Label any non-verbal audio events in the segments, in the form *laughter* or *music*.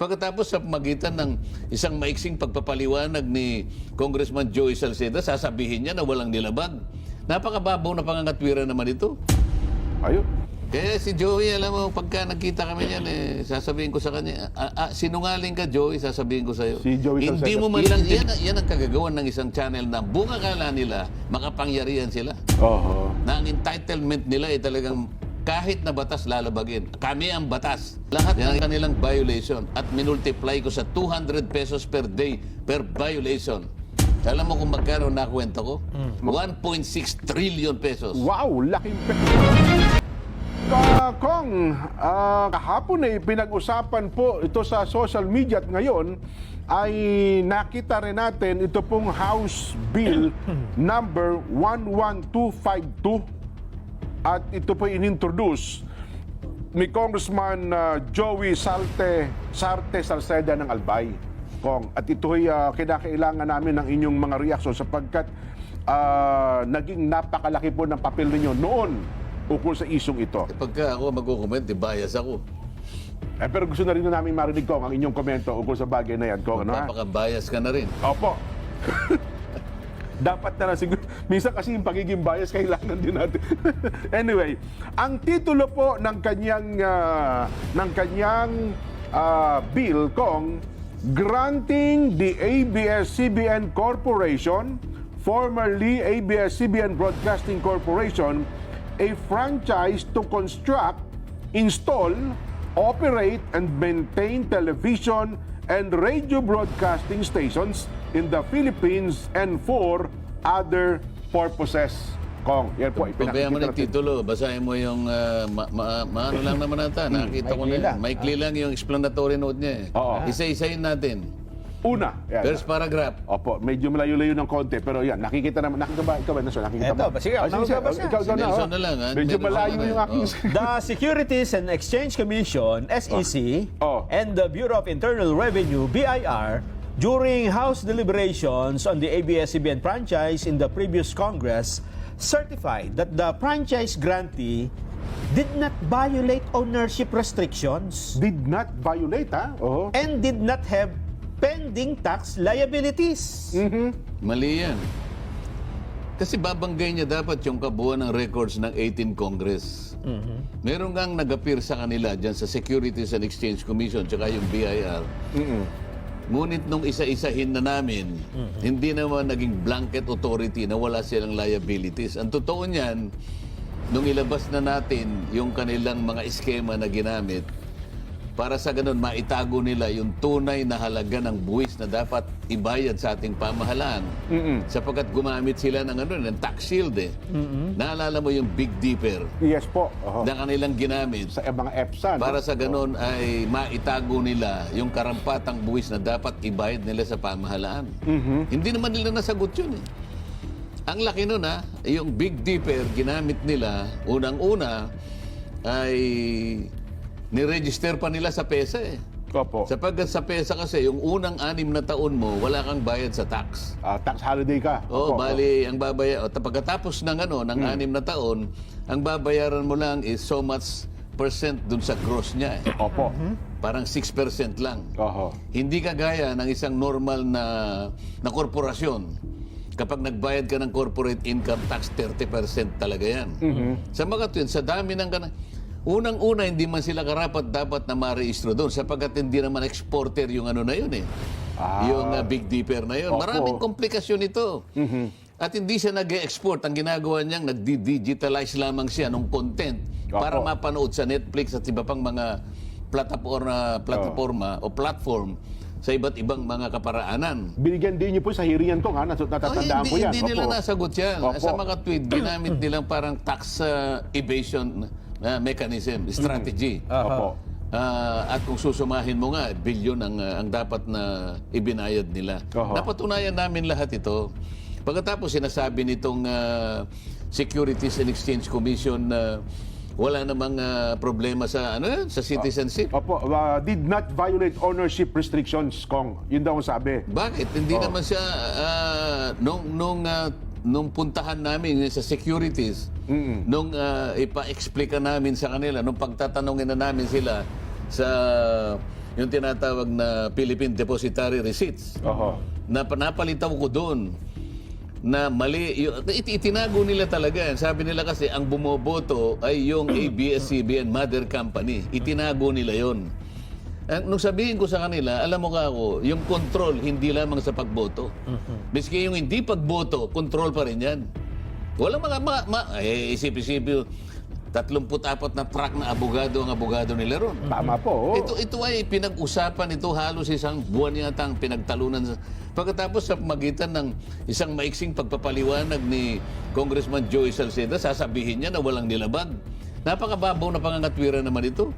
Pagkatapos sa magitan ng isang maiksing pagpapaliwanag ni Congressman Joey Salceda, sasabihin niya na walang nilabag. Napakababaw na pangangatwira naman ito. Ayun. Kaya si Joey, alam mo, pagka nagkita kami niyan, eh, sasabihin ko sa kanya, ah, ah, sinungaling ka, Joey, sasabihin ko sa'yo. Si Joey Hindi Salceda. mo man lang, yan, yan ang kagagawan ng isang channel na bunga kala nila, makapangyarihan sila. Oho. Na ang entitlement nila ay talagang kahit na batas lalabagin. Kami ang batas. Lahat ng kanilang violation at minultiply ko sa 200 pesos per day per violation. Alam mo kung magkano nakwenta ko? 1.6 trillion pesos. Wow, laking pe- Ka- Kong, ah, kahapon ay pinag-usapan po ito sa social media at ngayon ay nakita rin natin ito pong House Bill *clears throat* number 11252 at ito po inintroduce ni Congressman ah, Joey Salte Sarte Salceda ng Albay. Kong, at ito ay ah, kinakailangan namin ng inyong mga reaksyon sapagkat ah, naging napakalaki po ng papel ninyo noon ukol sa isong ito. Eh, Pagka ako magkukomment, eh, bias ako. Eh, pero gusto na rin na namin marinig Kong ang inyong komento ukol sa bagay na yan, Kong. Ano, ha? Magpapaka-bias ka na rin. Opo. *laughs* Dapat na lang siguro. *laughs* Minsan kasi yung pagiging bias kailangan din natin. *laughs* anyway, ang titulo po ng kanyang ah, ng kanyang ah, bill kong granting the ABS-CBN Corporation, formerly ABS-CBN Broadcasting Corporation, a franchise to construct, install, operate, and maintain television and radio broadcasting stations in the Philippines and for other purposes. Kong, yan po, Pabayaan mo ng titulo, basahin mo yung, ah, ma, ma- maano lang naman ata, nakita ko na yan. lang. Maikli lang yung explanatory note niya eh. Oo. Isa-isahin natin. Una, yan. First paragraph. Opo, medyo malayo-layo ng konti, pero yan, nakikita naman, nakita ba, ikaw ba, Nelson, nakikita Eto, mo? sige, ako Ah, na magbabasa. Ikaw, ikaw na, Nelson oh. na lang, ha? Medyo Nelson malayo yung aking... Oh. The Securities and Exchange Commission, SEC, Oh. and the Bureau of Internal Revenue, BIR, during House deliberations on the ABS-CBN franchise in the previous Congress, certified that the franchise grantee did not violate ownership restrictions Did not violate, ha? Oo. and did not have pending tax liabilities. Mali yan. Kasi babanggay niya dapat yung kabuuan ng records ng 18 Congress. Meron kang nag-appear sa kanila dyan sa Securities and Exchange Commission tsaka yung BIR. Ngunit nung isa-isahin na namin, hindi naman naging blanket authority na wala silang liabilities. Ang totoo niyan, nung ilabas na natin yung kanilang mga eskema na ginamit, para sa ganun maitago nila yung tunay na halaga ng buwis na dapat ibayad sa ating pamahalaan. Sapagkat gumamit sila ng ano ng tax shield eh. Naalala mo yung Big Dipper Yes po. Oo. na kanilang ginamit Sa mga EPSA, no? para sa ganun ay maitago nila yung karampatang buwis na dapat ibayad nila sa pamahalaan. Hindi naman nila nasagot yun eh. Ang laki nun ha, yung Big Dipper ginamit nila, unang-una ay niregister pa nila sa PESA eh. Opo. Sapagkat sa PESA kasi, yung unang anim na taon mo, wala kang bayad sa tax. Ah, tax holiday ka. Oo, Opo, bali, ang babaya, o, pagkatapos ng ano, ng anim na taon, ang babayaran mo lang is so much percent dun sa gross niya eh. Opo. Parang 6% lang. Oho. Hindi kagaya ng isang normal na, na korporasyon. Kapag nagbayad ka ng corporate income tax, 30% talaga yan. Sa mga tuwin, sa dami ng kana... Unang-una, hindi man sila karapat dapat na marehistro doon sapagkat hindi naman exporter yung ano na yun eh. Ah. Yung uh, Big Dipper na yun. Opo. Maraming komplikasyon ito. At hindi siya nag-export. Ang ginagawa niyang nag-digitalize lamang siya ng content para Opo. mapanood sa Netflix at iba pang mga plataforma, plataforma o platform sa iba't ibang mga kaparaanan. Binigyan din niyo po sa hiringan ko, ha? Nat- Natatandaan Oh, hindi, ko yan. hindi nila Opo. nasagot yan. Opo. Sa mga tweet, ginamit *clears throat* nilang parang tax uh, evasion uh, mechanism, strategy. Opo. Ah, at kung susumahin mo nga, bilyon ang, ah, ang dapat na ibinayad nila. Oho. Napatunayan namin lahat ito. Pagkatapos sinasabi nitong ah, Securities and Exchange Commission na wala namang ah, problema sa ano yan, sa citizenship. Opo, uh, did not violate ownership restrictions, Kong. Yun daw ang sabi. Bakit? Hindi Oh. naman siya ah, nung nung ah, nung puntahan namin sa securities, nung ah, ipa-explica namin sa kanila, nung pagtatanungin na namin sila sa yung tinatawag na Philippine Depositary Receipts. Oho. Na napalitaw ko doon na mali. Yung, it, itinago nila talaga. Sabi nila kasi ang bumoboto ay yung ABS-CBN mother company. Itinago nila yon. Ang, nung sabihin ko sa kanila, alam mo ka ako, yung control hindi lamang sa pagboto. Miski yung hindi pagboto, control pa rin yan. Wala mga, mga, mga eh, isip-isip yung 34 na truck na abogado ang abogado nila ron. Tama po. Ito, ito ay pinag-usapan ito halos isang buwan yata ang pinagtalunan. Pagkatapos sa magitan ng isang maiksing pagpapaliwanag ni Congressman Joey Salceda, sasabihin niya na walang nilabag. Napakababaw na pangangatwiran naman ito.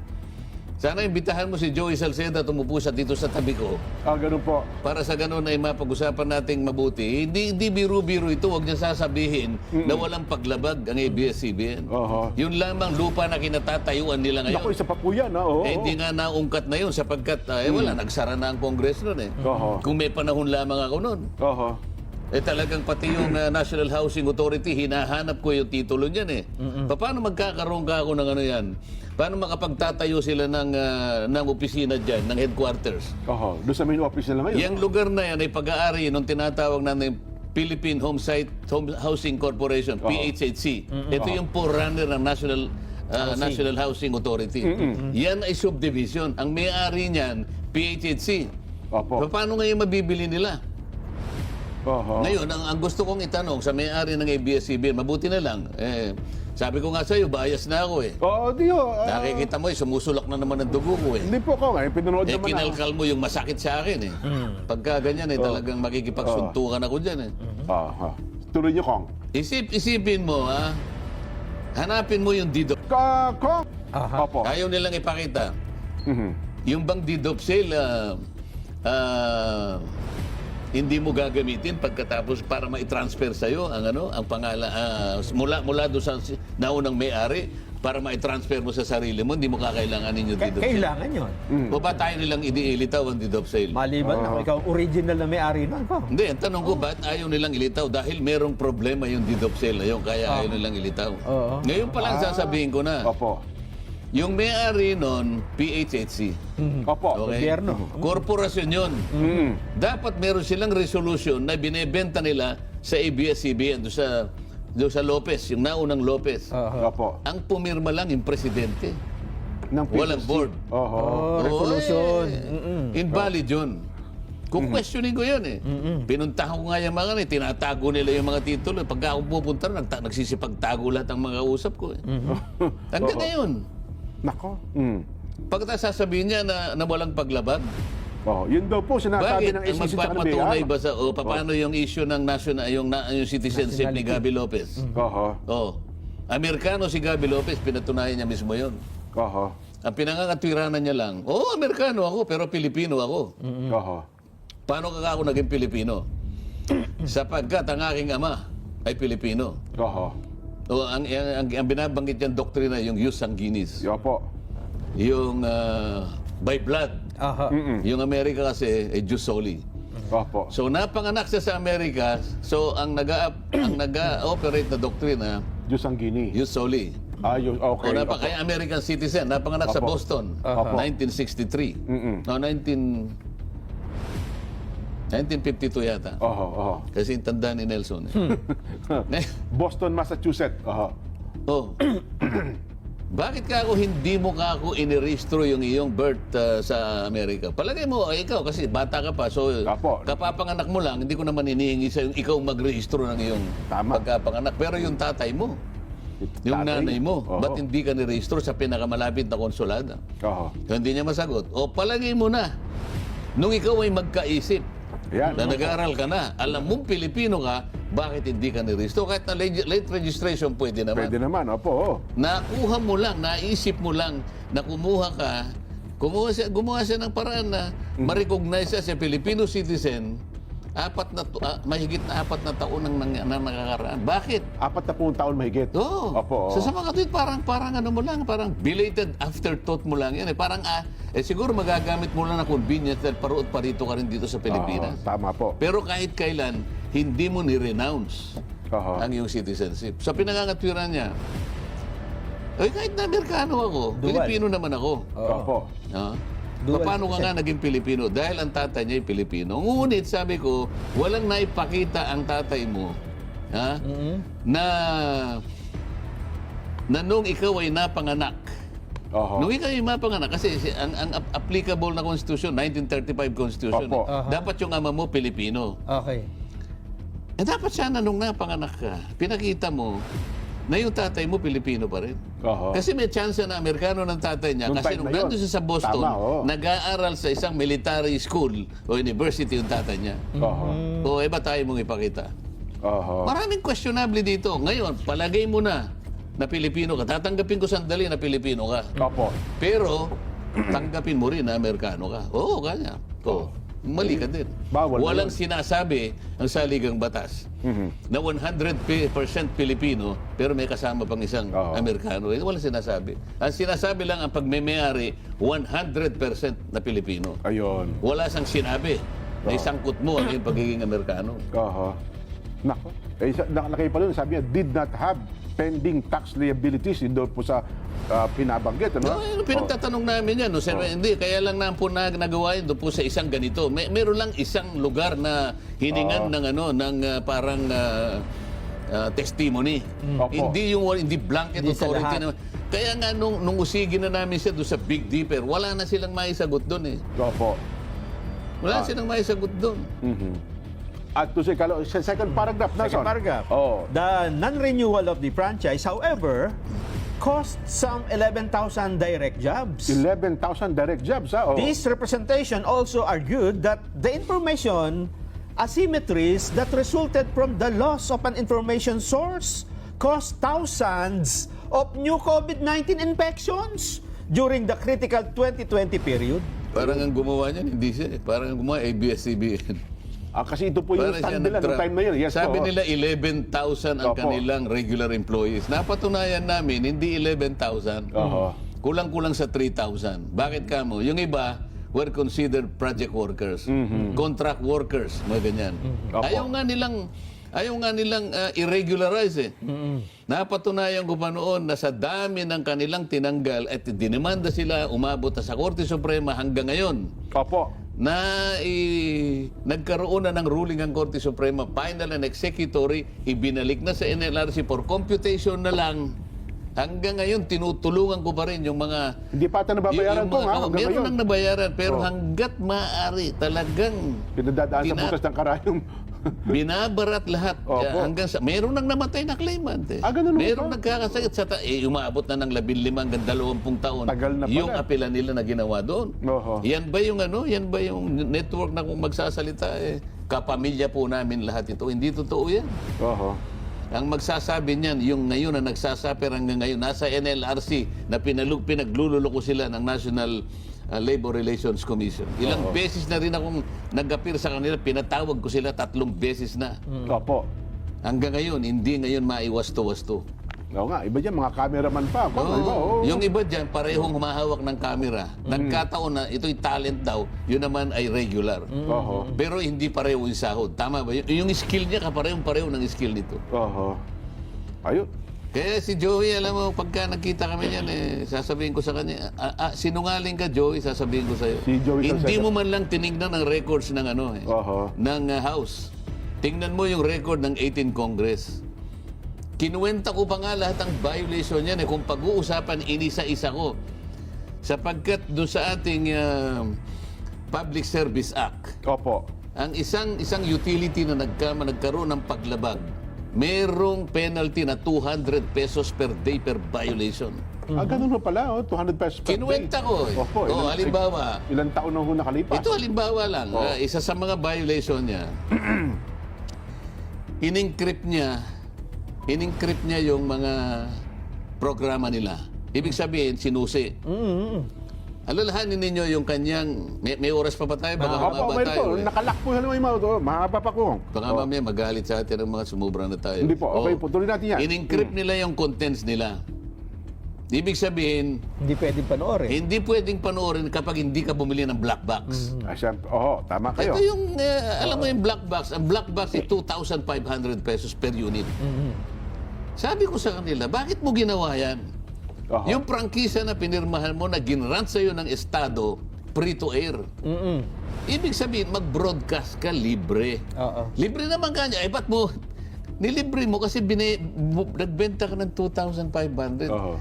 Sana imbitahan mo si Joey Salceda tumupo siya dito sa tabi ko Ah, ganun po. para sa ganun ay mapag-usapan nating mabuti. Hindi, hindi biro-biro ito. Huwag niya sasabihin na walang paglabag ang ABS-CBN. Oho. Yun lamang lupa na kinatatayuan nila ngayon. Naku, isa pa po yan. ah, Oo. Eh, hindi nga naungkat na yun sapagkat ah, eh, wala, nagsara na ang Kongres nun eh. Oho. Kung may panahon lamang ako nun. Oho. Eh talagang pati yung ah, National Housing Authority, hinahanap ko yung titulo niyan eh. Paano magkakaroon ka ako ng ano yan? Paano makapagtatayo sila ng, ah, ng opisina dyan, ng headquarters? Oho. Doon sa main office nila ngayon. Yung lugar na yan ay pag-aari nung tinatawag natin Philippine Home Site Home Housing Corporation, PHHC. Ito yung forerunner ng National uh, National Housing Authority. Yan ay subdivision. Ang may-ari niyan, PHHC. Opo. Paano ngayon mabibili nila? Oho. Ngayon, ang, ang gusto kong itanong sa may-ari ng ABS-CBN, mabuti na lang. Eh, sabi ko nga sa'yo, bias na ako eh. Oo, di ho. ah, Nakikita mo eh, sumusulak na naman ang dugo ko eh. Hindi po ko nga. Pinanood Eh, naman ako. kinalkal mo yung masakit sa akin eh. Pagka ganyan eh, talagang makikipagsuntukan ako dyan eh. Oho. Tuloy niyo, Kong. Isip, isipin mo ha, hanapin mo yung didop. Ka Kong. Aha. Opo. Ayaw nilang ipakita. Mhm. Yung bang didop sale, ah, ah, hindi mo gagamitin pagkatapos para ma-transfer sa'yo ang ano, ang pangalan, ah, mula, mula doon sa naunang may-ari, para ma-transfer mo sa sarili mo, hindi mo kakailanganin yung didop sale. kailangan yun. O ba tayo nilang iniilitaw ang didop sale? Maliban na ikaw original na may-ari nun ko. Hindi, ang tanong ko, ba't ayaw nilang ilitaw? Dahil merong problema yung didop sale na yun, kaya ayaw nilang ilitaw. Oo. Ngayon pa lang sasabihin ko na, Opo. Yung may-ari nun, PHHC. Opo. Okay? Gobyerno. Korporasyon yun. Mhm. Dapat meron silang resolution na binebenta nila sa ABS-CBN, doon sa, doon sa Lopez, yung naunang Lopez. Aha. Opo. Ang pumirma lang yung presidente. Ng Walang board. Oho. Oh, resolution. eh. Invalid yun. Kung questioning ko yun eh. Pinuntahan ko nga yung mga eh, tinatago nila yung mga titulo. Pagka ako pupunta nagta- nagsisipagtago lahat ang mga usap ko eh. Hanggang ngayon. Nako. Mm. Pagkatapos sasabihin niya na, na walang paglabag, Oh, yun daw po sinasabi bakit ng SEC sa magpapatunay kanila. ba sa, o paano yung issue ng national, yung, na, yung citizenship ni Gabi Lopez? Oho. Oh. Amerikano si Gabi Lopez, pinatunayan niya mismo yon. Oho. Ang pinangangatwiranan niya lang, oh, Amerikano ako, pero Pilipino ako. Oho. Paano ka ako naging Pilipino? *clears throat* Sapagkat ang aking ama ay Pilipino. Oho. O ang, ang, ang, ang binabanggit niyang doktrina yung jus sanguinis. Opo. Yung ah, by blood. Aha. Yung Amerika kasi ay jus soli. Opo. So napanganak siya sa Amerika, so ang naga ang naga-operate na doktrina, Diyos ang gini. jus soli. Ah, yun. Okay. O napa, kaya American citizen, napanganak sa Opo. Boston, Opo. 1963. Mm-mm. No, 19 1952 yata. Oho. Oho. Kasi yung tanda ni Nelson. Eh. *laughs* Eh, Boston, Massachusetts. Oho. oh. *clears throat* Bakit ka ako hindi mo ka ako inirehistro yung iyong birth uh, sa Amerika? Palagay mo, ay, ikaw kasi bata ka pa. So, Apo. kapapanganak mo lang, hindi ko naman hinihingi sa yung ikaw magrehistro ng iyong Tama. pagkapanganak. Pero yung tatay mo, yung Tatay. nanay mo, Oho. ba't hindi ka nirehistro sa pinakamalapit na konsulada? Oho. So, hindi niya masagot. O palagay mo na, nung ikaw ay magkaisip, Yan. na nag-aaral ka na, alam mong Pilipino ka, bakit hindi ka nirehistro? Kahit na late late registration, pwede naman. Pwede naman. Opo. oh. Nakuha mo lang, naisip mo lang na kumuha ka, kumuha siya, gumawa siya ng paraan na ma-recognize siya sa Filipino citizen, apat na, ah, mahigit na apat na taon nang, nang, nang nakakaraan. Bakit? Apat na pong taon mahigit. Oo. Opo. So sa mga tweet, parang, parang ano mo lang, parang belated afterthought mo lang yan. Eh. Parang, ah, eh siguro magagamit mo lang na convenience dahil paruot parito ka rin dito sa Pilipinas. Oho, tama po. Pero kahit kailan, hindi mo ni-renounce Oho. ang iyong citizenship. Sa pinangangatwiran niya, ay kahit na Amerikano ako, Dual. Pilipino naman ako. Oo. Opo. Ah. Dual Paano ka nga naging Pilipino? Dahil ang tatay niya ay Pilipino. Ngunit sabi ko, walang naipakita ang tatay mo ha? na na nung ikaw ay napanganak. Oho. Nung ikaw ay mapanganak, kasi si- ang, ang ap- applicable na constitution, 1935 constitution, Opo. eh, dapat yung ama mo Pilipino. Okay. Eh dapat sana nung napanganak ka, pinakita mo na yung tatay mo Pilipino pa rin. Oho. Kasi may chance na Amerikano ng tatay niya. Nung kasi nung na nandun siya sa Boston, Tama, oo. nag-aaral sa isang military school o university yung tatay niya. Oho. O eh ba tayo mong ipakita? Oho. Maraming questionable dito. Ngayon, palagay mo na na Pilipino ka. Tatanggapin ko sandali na Pilipino ka. Opo. Pero, *clears throat* tanggapin mo rin na Amerikano ka. Oo, kanya. Oo. Mali ka din. Bawal Walang yun. sinasabi ang saligang batas Mhm. na 100% Pilipino pero may kasama pang isang Oo. Amerikano. Eh, walang sinasabi. Ang sinasabi lang ang pagmemayari 100% na Pilipino. Ayun. Wala sang sinabi na isangkot mo ang iyong pagiging Amerikano. Oho. Nako. Eh, nakalagay pa doon, sabi niya, did not have pending tax liabilities. Yun doon po sa ah, pinabanggit. Ano? No, ano, pinagtatanong namin yan. No? Sir, Hindi, kaya lang na po na, nagawa yun doon po sa isang ganito. May, meron lang isang lugar na hiningan ng ano ng ah, parang ah, ah, testimony. Opo. Hindi yung hindi blanket Hindi authority naman. Kaya nga nung, nung usigin na namin siya doon sa Big Dipper, wala na silang maisagot doon eh. Opo. Wala Ah. silang maisagot doon. Mhm. At to say, kalo- sa second paragraph na, Second paragraph. Oh. The non-renewal of the franchise, however, cost some 11,000 direct jobs. 11,000 direct jobs, ha? Oh. This representation also argued that the information asymmetries that resulted from the loss of an information source caused thousands of new COVID-19 infections during the critical 2020 period. Parang ang gumawa niyan, hindi siya. eh. Parang ang gumawa ABS-CBN. Ah, kasi ito po yung Para stand siya nila noong time na yun. Yes Sabi po. nila 11,000 ang Opo. kanilang regular employees. Napatunayan namin, hindi 11,000. Oho. Kulang-kulang sa 3,000. Bakit ka mo? Yung iba were considered project workers, contract workers, mga ganyan. Mm-hmm. Opo. Ayaw nga nilang ayaw nga nilang uh, irregularize eh. Napatunayan ko pa noon na sa dami ng kanilang tinanggal at dinimanda sila, umabot na sa Korte Suprema hanggang ngayon Opo. Na i, nagkaroon na ng ruling ang Korte Suprema, final and executory, ibinalik na sa NLRC for computation na lang. Hanggang ngayon, tinutulungan ko pa rin yung mga... Hindi pa ata nababayaran yung ko, mga- ha? oh, Hanggang meron ngayon. nang nabayaran, pero Oh. hanggat maaari, talagang Pinadadaan sa Bina- butas ng karayom. Binabarat lahat. Opo. Hanggang sa... Meron nang namatay na claimant eh. Ah, ganun Meron ba? nagkakasakit sa... Ta- eh, umabot na ng 15 hanggang 20 taon. Tagal na pala. Yung apela nila na ginawa doon. Oho. Yan ba yung ano? Yan ba yung network na kung magsasalita eh? Kapamilya po namin lahat ito. Hindi totoo yan. Oho. Ang magsasabi niyan, yung ngayon na nagsasabi hanggang ngayon, nasa NLRC na pinalug, pinaglululoko sila ng National uh, Labor Relations Commission. Ilang beses na rin akong nag-appear sa kanila, pinatawag ko sila tatlong beses na. Opo. Hanggang ngayon, hindi ngayon maiwasto-wasto. Oo nga, iba dyan, mga cameraman pa. Ako, Oo. iba, oo. Yung iba dyan, parehong humahawak ng camera. Nagkataon na ito'y talent daw, yun naman ay regular. Oho. Pero hindi pareho yung sahod. Tama ba? Yung skill niya, kaparehong-pareho ng skill nito. Oho. Ayun. Kaya si Joey, alam mo, pagka nakita kami yan, eh, sasabihin ko sa kanya, "Ah, ah, sinungaling ka, Joey, sasabihin ko sa'yo. Si Joey Hindi Salcedo. mo man lang tinignan ang records ng ano, eh, Oho. ng ah, House. Tingnan mo yung record ng 18 Congress. Kinuwenta ko pa nga lahat ng violation niyan eh. Kung pag-uusapan, inisa-isa ko. Sapagkat doon sa ating ah, Public Service Act, Opo. ang isang isang utility na nagkama nagkaroon ng paglabag, merong penalty na 200 pesos per day per violation. Ah, ganun ho pala, oh, 200 pesos per Kinuwenta day. ko eh. Opo. Oh, halimbawa, Ilang taon na ho nakalipas? ito halimbawa lang, Oh. ah, isa sa mga violation niya, *clears throat* in-encrypt niya, in-encrypt niya yung mga programa nila. Ibig sabihin, sinusi. Alalahanin ninyo yung kanyang, may, may oras pa ba tayo? Baka Opo, humaba meron po. tayo. eh. Nakalak po halimbawa yung mga ito. Mahaba pa ko. Baka mamaya magalit sa atin ang mga sumubra na tayo. Hindi po. Okay Oo. po. Tuloy natin yan. In-encrypt nila yung contents nila. Ibig sabihin, Hindi pwedeng panoorin. hindi pwedeng panoorin kapag hindi ka bumili ng black box. Ah, siyempre. Oo, tama kayo. Ito yung, eh, alam mo yung black box, ang black box ay 2,500 pesos per unit. Sabi ko sa kanila, bakit mo ginawa yan? Oho. Yung prangkisa na pinirmahan mo na ginrant sa'yo ng Estado, free to air. Ibig sabihin, mag-broadcast ka libre. Oo. Libre naman kanya. Eh, ba't mo, nilibre mo kasi bine, bu- nagbenta ka ng 2,500. Oo.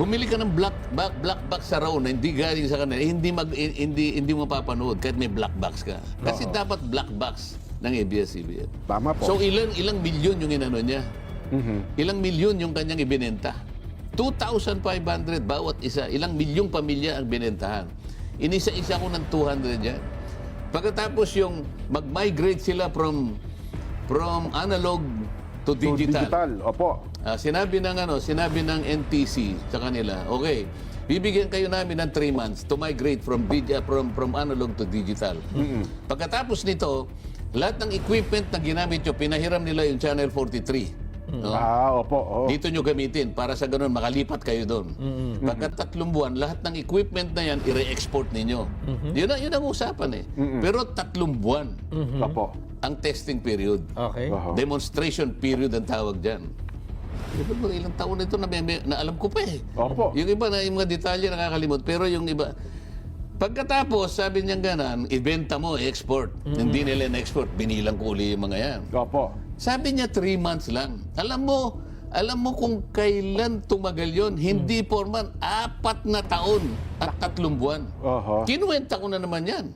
Bumili ka ng black, black, black box sa raw na hindi galing sa kanila, eh, hindi, mag, eh, hindi, hindi mo mapapanood kahit may black box ka. Kasi dapat black box ng ABS-CBN. Tama po. So ilang ilang milyon yung inano niya? Mhm. Ilang milyon yung kanyang ibinenta? 2,500 bawat isa. Ilang milyong pamilya ang binentahan. Inisa-isa ko ng 200 yan. Pagkatapos yung mag-migrate sila from from analog to digital. digital. Opo. Ah, sinabi ng ano, sinabi ng NTC sa kanila, okay, bibigyan kayo namin ng 3 months to migrate from ah, from from analog to digital. Pagkatapos nito, lahat ng equipment na ginamit nyo, pinahiram nila yung Channel 43. No? Ah, opo. oo. Dito nyo gamitin para sa ganun makalipat kayo doon. Pagka tatlong buwan, lahat ng equipment na yan, i-re-export ninyo. Yun, ang, yun ang usapan eh. Pero tatlong buwan Opo. ang testing period. Okay. Oo. Demonstration period ang tawag dyan. Iba ba, ilang taon na ito na, may- may- na alam ko pa eh. Opo. Yung iba na yung mga detalye nakakalimot. Pero yung iba, pagkatapos sabi niya ganan, ibenta mo, export. Hindi nila na-export. Binilang ko uli yung mga yan. Opo. Sabi niya, three months lang. Alam mo, alam mo kung kailan tumagal yon Hindi forman, apat na taon at tatlong buwan. Oho. Kinuwenta ko na naman yan.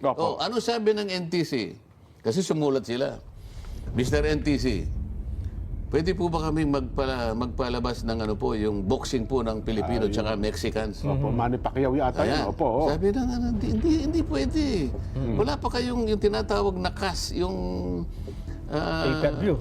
Opo. Oh, ano sabi ng NTC? Kasi sumulat sila. Mr. NTC, pwede po ba kami magpala, magpalabas ng ano po, yung boxing po ng Pilipino tsaka Mexicans? Opo. Manny Pacquiao yata Ayan. yan. Opo. oo. Sabi na hindi, hindi, hindi pwede. Wala pa kayong yung tinatawag na CAS, yung... ah, Pay-per-view.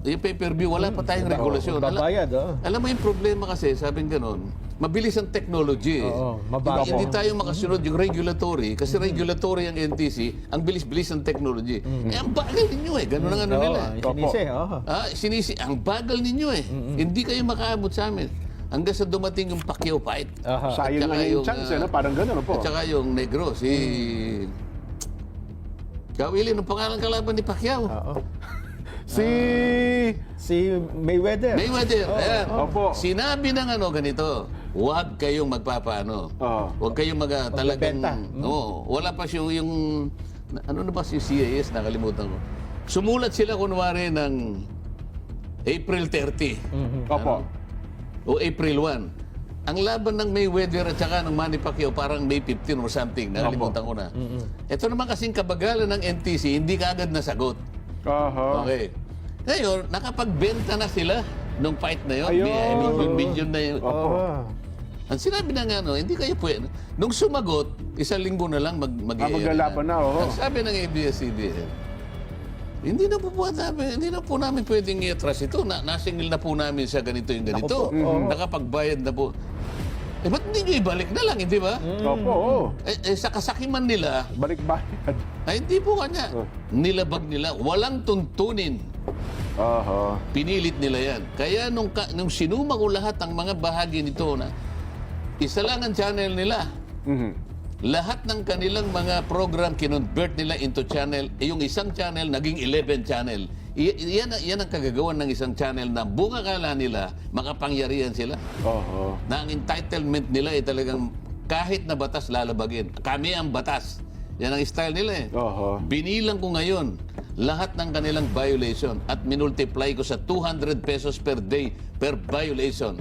Yung pay-per-view, wala pa tayong regulasyon. Alam, Babayad, oh. alam mo yung problema kasi, sabing ganon, mabilis ang technology. Oo, Hindi- mabagal. Hindi tayo makasunod yung regulatory, kasi regulatory ang NTC, ang bilis-bilis ng technology. Eh, ang bagal ninyo eh, ganon ang ano Oo, nila. isinisi, oo. Ah, sinisi, ang bagal ninyo eh. Hindi kayo makaabot sa amin. Hanggang sa dumating yung Pacquiao fight. Aha. Sayang lang yung chance, ah, eh, no? Parang gano'n, opo. At saka yung negro, si... Kawili, ang pangalan kalaban ni Pacquiao? Oo. *laughs* Si... Si Mayweather. Mayweather, ayan. Opo. Sinabi ng ano ganito, huwag kayong magpapaano. Oo. Huwag kayong mag ah, talagang... Magbebenta. Oo, wala pa yung, yung... Ano na ba si CAS? Nakalimutan ko. Sumulat sila kunwari ng April 30 Opo. o April 1. Ang laban ng Mayweather at saka ng Manny Pacquiao parang May 15 or something. Nakalimutan ko na. Ito naman kasing kabagalan ng NTC, hindi kaagad nasagot. Oho. Okay. Ngayon, nakapagbenta na sila nung fight na yun. Ayun. Ayun. Million-million na yun. Opo. Oo. Ang sinabi na nga, no, hindi kayo pwede. Nung sumagot, isang linggo na lang mag mag Ah, maglalaban na, oo. Ang sabi ng ABS-CBN, hindi na po po namin, hindi na po namin pwedeng i-atras ito. Na, nasingil na po namin sa ganito yung ganito. Naku po, oo. Nakapagbayad na po. Eh, ba't hindi nyo ibalik na lang, hindi ba? Opo. oo. Eh, eh, sa kasakiman nila, Balik bayad. ay hindi po kanya. Oh. Nilabag nila. Walang tuntunin. Oho. Pinilit nila yan. Kaya nung, ka, nung sinuma ko lahat ang mga bahagi nito na isa lang ang channel nila. Mhm. Lahat ng kanilang mga program kinonvert nila into channel. Eh, yung isang channel naging 11 channel. I- yan, yan ang kagagawan ng isang channel na bunga kala nila makapangyarihan sila. Oho. Na ang entitlement nila ay talagang kahit na batas lalabagin. Kami ang batas. Yan ang style nila eh. Oho. Binilang ko ngayon lahat ng kanilang violation at minultiply ko sa 200 pesos per day per violation.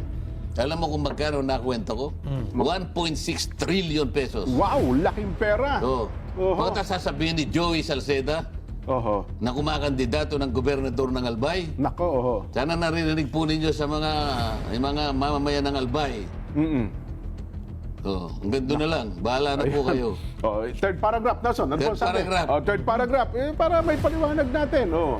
Alam mo kung magkano nakwenta ko? 1.6 trillion pesos. Wow, laking pera. So, Oho. pagkatapos sasabihin ni Joey Salceda Oho. na kumakandidato ng gobernador ng Albay, Nako, oho. sana narinig po ninyo sa mga yung mga mamamayan ng Albay. Mm-mm. Oh, hanggang doon na lang. Bahala na po kayo. *laughs* Oh, third paragraph, Nelson. Ano Third po sabi? paragraph. Oh, third paragraph. Eh, para may paliwanag natin. Oh.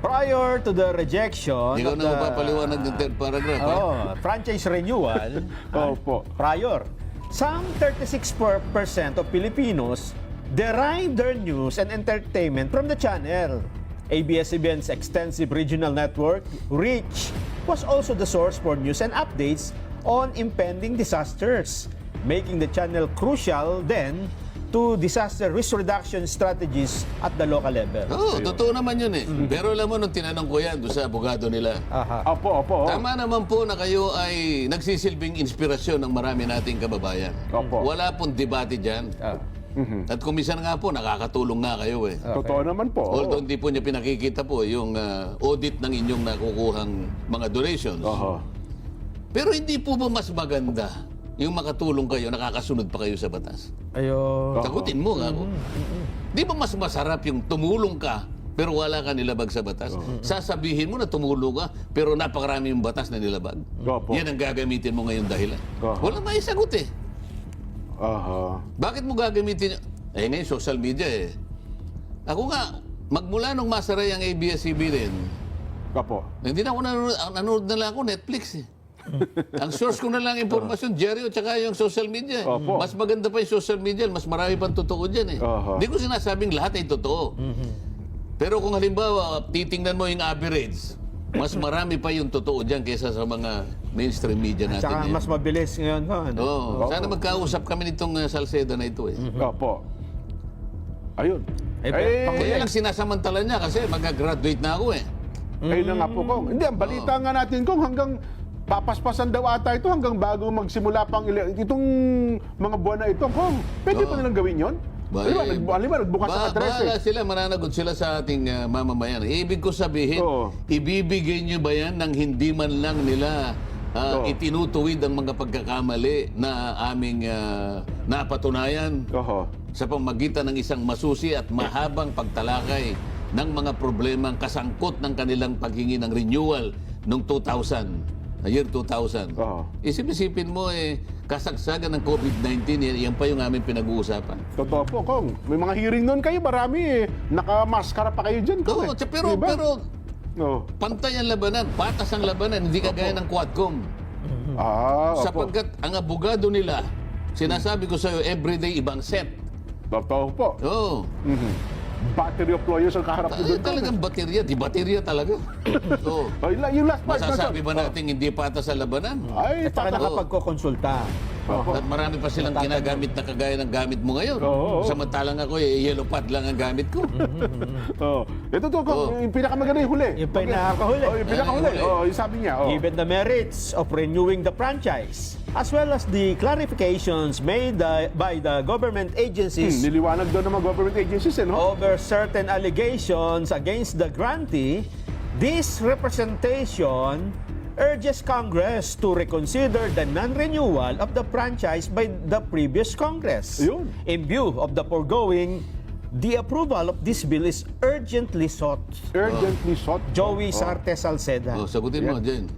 Prior to the rejection Ikaw of na the magpapaliwanag ng third paragraph. oh, franchise renewal, *laughs* Opo. prior, some 36% of Filipinos derive their news and entertainment from the channel. ABS-CBN's extensive regional network, REACH, was also the source for news and updates on impending disasters, making the channel crucial then to disaster risk reduction strategies at the local level. Oo, totoo naman yun eh. Pero alam mo, nung tinanong ko yan doon sa abogado nila, Aha. Opo, opo. Tama naman po na kayo ay nagsisilbing inspirasyon ng marami nating kababayan. Opo. Wala pong debate dyan. Ah. At kumisan nga po, nakakatulong nga kayo eh. Totoo naman po. Although hindi po niya pinakikita po yung ah, audit ng inyong nakukuhang mga donations. Oho. Pero hindi po ba mas maganda yung makatulong kayo, nakakasunod pa kayo sa batas? Ayun. Sagutin mo nga ako. Di ba mas masarap yung tumulong ka pero wala ka nilabag sa batas? Sasabihin mo na tumulong ka pero napakarami yung batas na nilabag. Opo. Yan ang gagamitin mo ngayon dahilan. Oho. Wala maisagot eh. Aha. Bakit mo gagamitin? Eh ngayon, social media eh. Ako nga, magmula nung masaray ang ABS-CBN, Opo. hindi na ako nanonood, nanonood na lang ako Netflix eh. *laughs* ang source ko na lang impormasyon, Jerry, at saka yung social media. eh. Opo. Mas maganda pa yung social media, mas marami pang totoo dyan eh. Hindi ko sinasabing lahat ay totoo. Pero kung halimbawa, titingnan mo yung average, mas marami pa yung totoo dyan kaysa sa mga mainstream media natin. Tsaka ngayon. mas mabilis ngayon. No? Ano? Oo. Sana magkausap kami nitong uh, Salceda na ito eh. Opo. Ayun. Eh, Eh, Kaya lang sinasamantala niya kasi mag-graduate na ako eh. Ayun na nga po, Kong. Hindi, ang balita nga natin, Kong, hanggang papaspasan daw ata ito hanggang bago magsimula pang itong mga buwan na ito, Kong. Pwede Oo. pa nilang gawin yon? Ba, ba, mo, nagbukas Ba, ang address eh. bahala sila, mananagot sila sa ating uh, mamamayan. Ibig ko sabihin, Oo. ibibigay niyo ba yan nang hindi man lang nila ah, Oo. itinutuwid ang mga pagkakamali na aming ah, napatunayan Oho. sa pamagitan ng isang masusi at mahabang pagtalakay ng mga problemang kasangkot ng kanilang paghingi ng renewal noong 2000, uh, year 2000. Oo. Isip-isipin mo eh, kasagsagan ng COVID-19, yan, yan pa yung aming pinag-uusapan. Totoo po, Kong. May mga hearing noon kayo, marami eh. Nakamaskara pa kayo dyan, Kong. Oo, eh. pero, Diba? pero No. pantay ang labanan, patas ang labanan, hindi kagaya ng Quadcom. Ah, opo. Sapagkat ang abogado nila, sinasabi ko sa iyo, everyday ibang set. Totoo po. Oo. Mhm. Battery of lawyers ang kaharap Ay, nyo doon, talagang baterya, di baterya talaga. Oh, yung la- yung last part, Masasabi ba natin hindi patas ang labanan? Ay, At saka tata- nakapagkokonsulta. Opo. At marami pa silang ginagamit na kagaya ng gamit mo ngayon. Oo, oo. Samantalang ako, eh, yellow pad lang ang gamit ko. *laughs* Oh. Ito to. Oo. Yung pinakamaganda yung huli. Yung pinakahuli. Oh, yung pinakahuli. Huli. Oh, yung sabi niya. Oh. Given the merits of renewing the franchise, as well as the clarifications made uh, by the government Hmm, agencies niliwanag daw ng mga government agencies, eh, no? over certain allegations against the grantee, this representation urges Congress to reconsider the non-renewal of the franchise by the previous Congress. Yun. In view of the foregoing, the approval of this bill is urgently sought. Urgently sought. Joey Oh. Sarte Salceda. Oh, sagutin mo, Jen.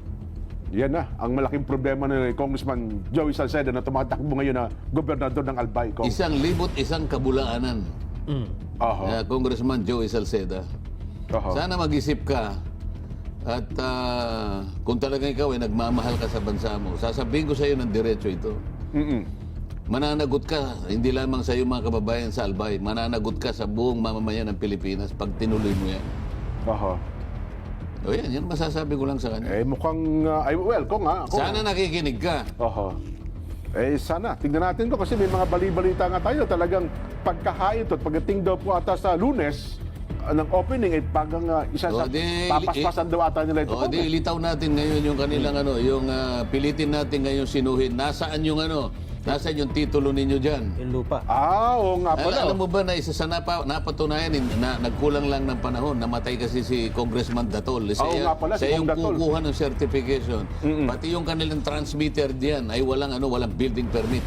Yan na, ang malaking problema ni Congressman Joey Salceda na tumatakbo ngayon na gobernador ng Albay. Kong. Isang libot, isang kabulaanan. Aha. Uh, Congressman Joey Salceda. Aha. Sana mag-isip ka at ah, kung talagang ikaw ay nagmamahal ka sa bansa mo, sasabihin ko sa iyo ng diretso ito. Mm-mm. Mananagot ka, hindi lamang sa iyo mga kababayan sa Albay, mananagot ka sa buong mamamayan ng Pilipinas pag tinuloy mo yan. Aha. O yan, yan masasabi ko lang sa kanya. Eh, mukhang, uh, ay, well, kung nga. Kung, Sana nakikinig ka. Aha. Eh, sana. Tingnan natin ko kasi may mga bali-balita nga tayo. Talagang pagkahait at pagdating daw po ata sa lunes, ng opening, eh, pagang uh, isa O, sa di- papaspasan daw ata nila ito. O Kong. di ilitaw natin ngayon yung kanilang ano, yung ah, pilitin natin ngayon sinuhin. Nasaan yung ano, nasaan yung titulo ninyo diyan? Yung lupa. Ah, oo nga Al- pala. alam mo ba na isa sa napa, napatunayan in- na nagkulang lang ng panahon, namatay kasi si Congressman Datol. Oo nga pala, si siya yung Kong Datol. kukuha ng certification. Pati yung kanilang transmitter diyan ay walang ano, walang building permit.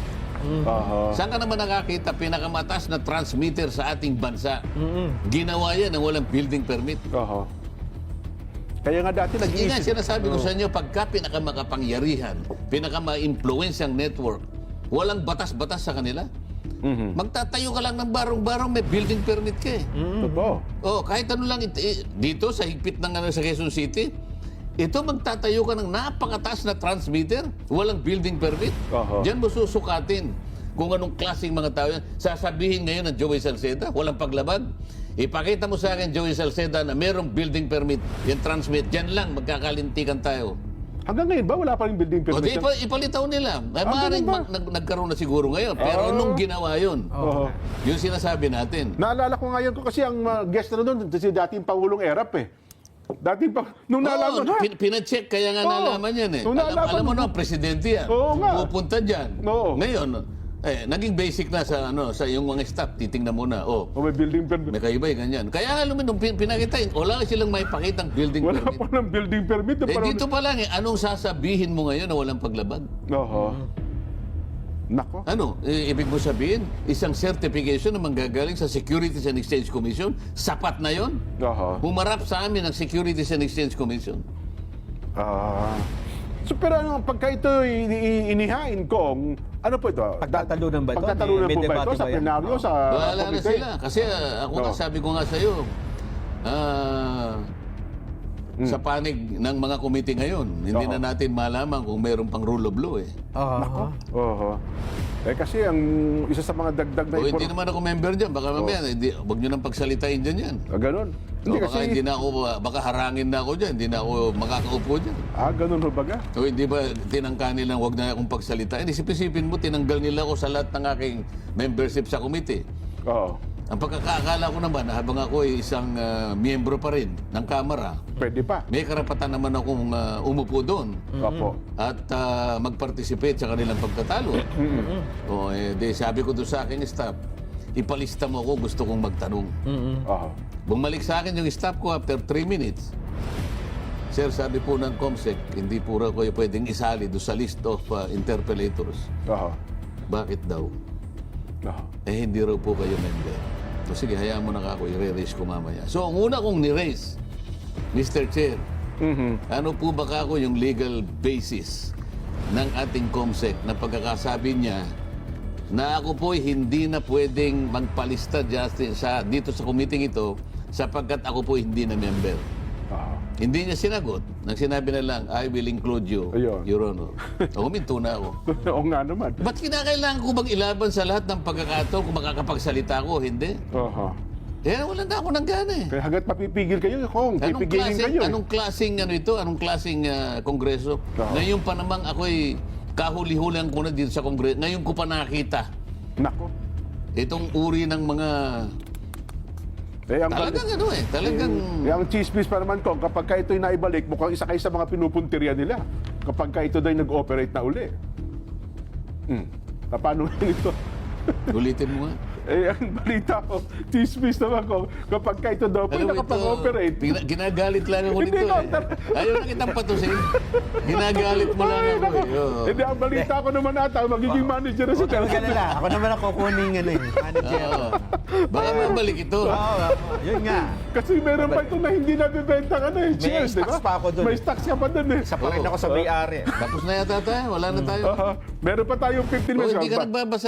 Aha. Saan ka naman nakakita pinakamataas na transmitter sa ating bansa? Ginawa yan ng walang building permit. Aha. Kaya nga dati nag-iisip. sinasabi ko sa inyo, pagka pinakamakapangyarihan, pinakama-influensyang network, walang batas-batas sa kanila. Mhm. Magtatayo ka lang ng barong-barong, may building permit ka eh. Totoo. Oh, kahit ano lang eh, dito sa higpit ng ano sa Quezon City, ito magtatayo ka ng napakataas na transmitter, walang building permit. Aha. Diyan mo susukatin kung anong klaseng mga tao yan. Sasabihin ngayon ng Joey Salceda, walang paglabag. Ipakita mo sa akin, Joey Salceda, na merong building permit, yung transmit, diyan lang magkakalintikan tayo. Hanggang ngayon ba, wala pa rin building O di permit? ipa- ipalitaw nila. Ay, maaaring mag- nag- nagkaroon na siguro ngayon. Pero Ah. nung ginawa yun, Oo. yung sinasabi natin. Naalala ko ngayon ko kasi ang uh, guest na doon, si dating Pangulong Erap eh. Dating pa, nung nalaman, Oo, ha? pin- pinacheck kaya nga Oo. nalaman yan eh. Nung Alam, nalaman alam mo na, presidente yan. Oo nga. Pupunta dyan. Oo. Ngayon, eh, naging basic na sa ano sa yung mga staff. Titingnan mo na, oh, O may building permit. may kaibay, ganyan. Kaya nga lumin, nung pin- pinakita, wala silang may pakitang building Wala permit. pa ng building permit. Eh, parang- dito pa lang eh, anong sasabihin mo ngayon na walang paglabag? Oo. Nako. Ano, eh, ibig mo sabihin, isang certification na manggagaling sa Securities and Exchange Commission, sapat na yon? Oo. Humarap sa amin ang Securities and Exchange Commission. Ah. So pero ano, pagka ito i- i- inihain kong, ano po ito? Pagtatalunan ba ito? Pagtatalunan May- may po ba ito debate sa ba yan? plenaryo, sa Wala na komite? sila. Kasi ah, ako nga Oo. sabi ko nga sa'yo, ah. Sa panig ng mga komite ngayon, hindi Oo. na natin malaman kung meron pang rule of law eh. Oo. Oo. Eh kasi ang isa sa mga dagdag na O hindi naman ako member dyan, baka mamaya, hindi, huwag nyo nang pagsalitain dyan yan. Ah, ganun. O, Hindi baka kasi, hindi na ako, baka harangin na ako dyan, hindi na ako makakaupo dyan. ah, ganun ho baga? O hindi ba tinangka nilang huwag na akong pagsalitain? Isip-isipin mo, tinanggal nila ako sa lahat ng aking membership sa komite. Oo. Ang pagkakaakala ko naman, habang ako ay isang ah, miyembro pa rin ng Kamara, Pwede pa. may karapatan naman akong ah, umupo doon Opo. at ah, mag-participate sa kanilang pagtatalo. O, eh, di, sabi ko doon sa aking staff, ipalista mo ako, gusto kong magtanong. Oo. Bumalik sa akin yung staff ko after 3 minutes. Sir, sabi po ng COMSEC, hindi po raw kayo pwedeng isali doon sa list of ah, interpellators. Oo. Bakit daw? Oo. Eh, hindi raw po kayo member. O sige, hayaan mo na ako, i-raise ko mamaya. So, ang una kong ni-raise, Mr. Chair, Mhm. ano po ba ako yung legal basis ng ating COMSEC na pagkakasabi niya na ako po hindi na pwedeng magpalista Justin sa dito sa committee ito sapagkat ako po hindi na member. Hindi niya sinagot. Nang sinabi na lang, I will include you, Ayun. Your Honor. O, huminto na ako. *laughs* Oo nga naman. Ba't kinakailangan ko bang ilaban sa lahat ng pagkakataon kung makakapagsalita ako? Hindi. Oo. Eh, wala na ako ng gana eh. Kaya hanggat mapipigil kayo, kung Anong pipigilin klaseng, kayo. eh. anong klaseng ano ito? Anong klaseng ah, kongreso? Oo. Ngayon pa namang ako'y kahuli-hulihan ko na dito sa kongreso. Ngayon ko pa nakita Nako. itong uri ng mga Eh, ang talagang ano eh, talagang Eh, ang chismis pa naman ko, kapag ka ito'y naibalik, mukhang isa kayo sa mga pinupuntirya nila. Kapag ka ito da'y nag-operate na uli. Hmm. Paano *laughs* ito? ulitin mo nga. Eh, *laughs* ang balita ko, chismis naman ko, kapag ka ito daw, Alam mo nakapag-operate, gina- ginagalit lang ako *laughs* nito ko, eh. Ayaw na kitang patusin. Ginagalit mo lang ay, ako nako. eh. Oo. Hindi, ang balita ko naman ata, magiging manager na si Huwag ka. Ako naman ang kukuning ano eh, manager. Oo. Baka mabalik ito. Oo, oo, yun nga. Kasi meron pa ito na hindi nabibenta ka na eh. May Cheers, di ba? stocks pa ako dun. May stocks ka pa dun eh. Isa pa rin ako sa may-ari. Tapos na yata tayo. Wala na tayo. Aha. meron pa tayong 15 O, minutes. hindi ka Ba- nagbabasa